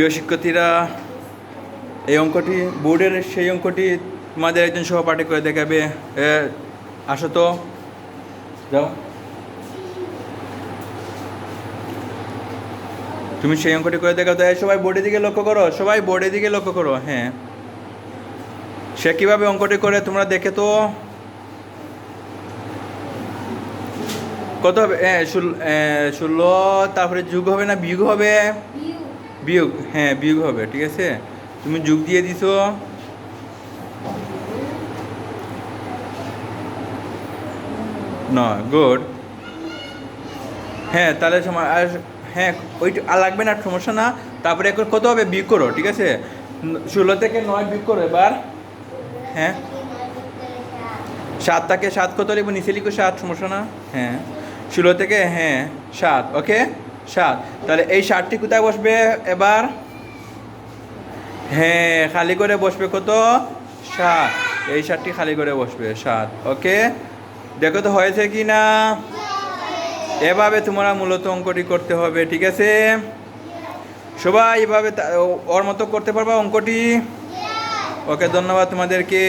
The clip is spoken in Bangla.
প্রিয় শিক্ষার্থীরা, এই অঙ্কটি, বোর্ডের সেই অঙ্কটি তোমাদের একজন সহপাঠী করে দেখাবে। আসো তো। যাও। তুমি সেই অঙ্কটি করে দেখাও। তো সবাই বোর্ডের দিকে লক্ষ্য করো। সবাই বোর্ডের দিকে লক্ষ্য করো। হ্যাঁ। সে কীভাবে অঙ্কটি করে তোমরা দেখে তো। কত হবে? ষোলো, তারপরে যুগ হবে না বিয়োগ হবে? বিয়োগ হ্যাঁ বিয়োগ হবে, ঠিক আছে? তুমি যোগ দিয়ে দিছো। না গুড হ্যাঁ তাহলে সময় আর হ্যাঁ ওই আর লাগবে না, সমস্যা না। তারপরে এখন কত হবে? বিয়োগ করো, ঠিক আছে? ষোলো থেকে নয় বিয়োগ করো এবার। হ্যাঁ। সাত থেকে সাত কত লিখব? নিচে লিখো সাত, সমস্যা না? হ্যাঁ। ষোলো থেকে হ্যাঁ সাত ওকে সাত। তাহলে এই সাতটি কোথায় বসবে এবার? হ্যাঁ খালি করে বসবে কত? সাত। এই সাতটি খালি করে বসবে, সাত। ওকে? দেখো তো হয়েছে কি না? এভাবে তোমরা মূলত অঙ্কটি করতে হবে, ঠিক আছে? সবাই এভাবে ওর মতো করতে পারবা অঙ্কটি? ওকে, ধন্যবাদ তোমাদেরকে।